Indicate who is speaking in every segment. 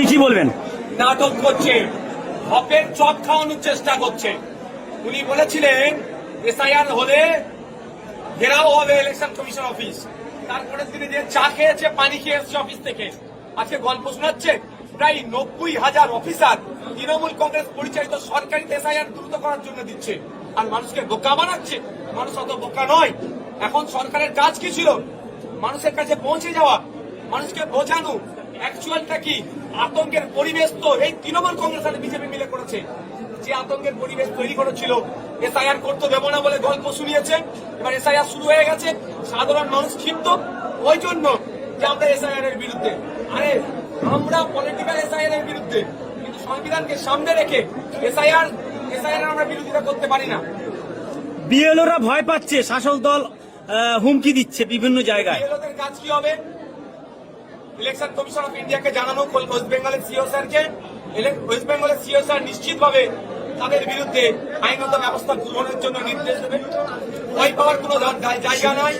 Speaker 1: আপনি কি বলবেন?
Speaker 2: নাটক করছে। চপ খাওয়ানোর চেষ্টা করছে। উনি বলেছিলেন, এসআইআর হলে ঘেরাও হবে ইলেকশন কমিশন অফিস। তারপরে তিনি যে চা খেয়েছে, পানি খেয়ে এসছে অফিস থেকে। আজকে গল্প শোনাচ্ছে, প্রায় নব্বই হাজার অফিসার তৃণমূল কংগ্রেস পরিচালিত সরকারি এসআইআর দ্রুত করার জন্য দিচ্ছে। আর মানুষকে বোকা বানাচ্ছে। মানুষ অত বোকা নয়। এখন সরকারের কাজ কি ছিল? মানুষের কাছে পৌঁছে যাওয়া, মানুষকে বোঝানো অ্যাকচুয়ালটা কি? আতঙ্কের পরিবেশ তো এই তৃণমূল কংগ্রেস আর বিজেপি মিলে করেছে। যে আতঙ্কের পরিবেশ তৈরি করেছিল এসআইআর করতে দেবো না বলে গল্প শুনিয়েছে এবার এসআইআর শুরু হয়ে গেছে সাধারণ মানুষ ক্ষিপ্ত। ওই জন্য যে আমরা এসআইআর এর বিরুদ্ধে। আরে আমরা পলিটিক্যাল এসআইআর এর বিরুদ্ধে। কিন্তু সংবিধানকে সামনে রেখে এসআইআর এসআইআর আমরা বিরোধিতা করতে পারি না।
Speaker 1: বিএলওরা ভয় পাচ্ছে শাসক দল হুমকি দিচ্ছে বিভিন্ন জায়গায়।
Speaker 2: বিএলওদের কাজ কি হবে? ইলেকশন কমিশন অফ ইন্ডিয়াকে জানানো ওয়েস্ট বেঙ্গলের সিও স্যারকে। ওয়েস্ট বেঙ্গলের সিও স্যার নিশ্চিতভাবে তাদের বিরুদ্ধে আইনত ব্যবস্থা গ্রহণের জন্য নির্দেশ দেবে। ভয় পাওয়ার কোনো জায়গা নাই।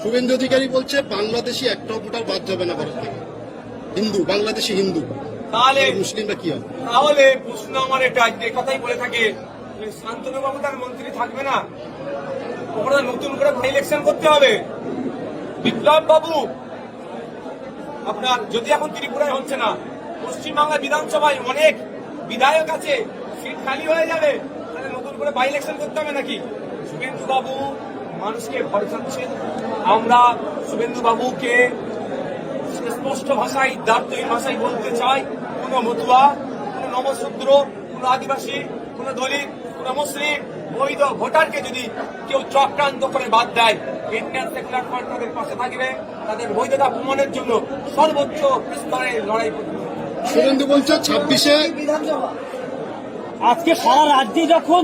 Speaker 3: শুভেন্দু অধিকারী বলছে বাংলাদেশি একটা ভোটার বাদ যাবে না ভারত থেকে। হিন্দু বাংলাদেশি হিন্দু।
Speaker 2: তাহলে
Speaker 3: মুসলিমরা কি হবে?
Speaker 2: তাহলে প্রশ্ন আমার এটা যে কথাই বলে থাকে শান্তনু বাবু তার মন্ত্রী থাকবে না। ওখানে নতুন করে ইলেকশন করতে হবে। বিপ্লব বাবু আপনার, যদি এখন ত্রিপুরায় হচ্ছে না পশ্চিমবাংলা বিধানসভায় অনেক বিধায়ক আছে, সিট খালি হয়ে যাবে, তাহলে নতুন করে বাই ইলেকশন করতে হবে নাকি? শুভেন্দু বাবু মানুষকে ভয় চাচ্ছেন আমরা শুভেন্দু বাবুকে স্পষ্ট ভাষায় দার্থহীন ভাষায় বলতে চাই। কোন মতুয়া, কোন নমশূদ্র কোন আদিবাসী কোন দলিত কোন মুসলিম বৈধ ভোটারকে যদি কেউ চক্রান্ত করে বাদ দেয় ইন্ডিয়ান সেকুলার ফ্রন্ট তাদের পাশে থাকবে তাদের বৈধতা প্রমাণের জন্য সর্বোচ্চ স্তরে লড়াই করবে।
Speaker 3: শুভেন্দু বলছে ছাব্বিশে
Speaker 1: আজকে সারা রাজ্যে যখন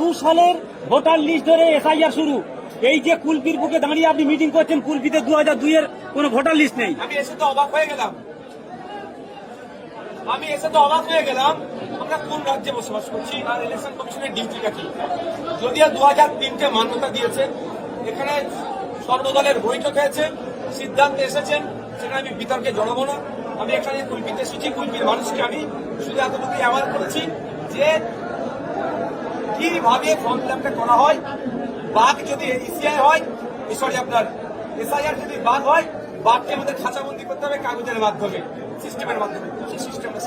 Speaker 1: দু সালের ভোটার লিস্ট ধরে এসআইআর শুরু এই যে কুলপির বুকে দাঁড়িয়ে আপনি মিটিং করছেন কুলপিতে দু হাজার দুইয়ের কোনো ভোটার লিস্ট নেই।
Speaker 2: আমি এসে তো অবাক হয়ে গেলাম। আমি এসে তো অবাক হয়ে গেলাম, আমরা কোন রাজ্যে বসবাস করছি আর ইলেকশন কমিশনের ডিউটিটা কি? যদিও দু হাজার তিনটে মান্যতা দিয়েছে, এখানে সর্বদলের বৈঠক হয়েছে, সিদ্ধান্তে এসেছেন, সেটা আমি বিতর্কে জড়াবো না। আমি এখানে কুলপিতে এসেছি, কুলপির মানুষকে আমি শুধু এতটুকু অ্যাওয়ার করেছি যে কীভাবে ফর্ম ফিল করা হয়, বাঘ যদি এসিআই হয় সরি আপনার এসআইআর যদি বাঘ হয়, বাঘকে আমাদের খাঁচাবন্দি করতে হবে কাগজের মাধ্যমে। সিস্টেমের মাধ্যমে। সেই সিস্টেমটা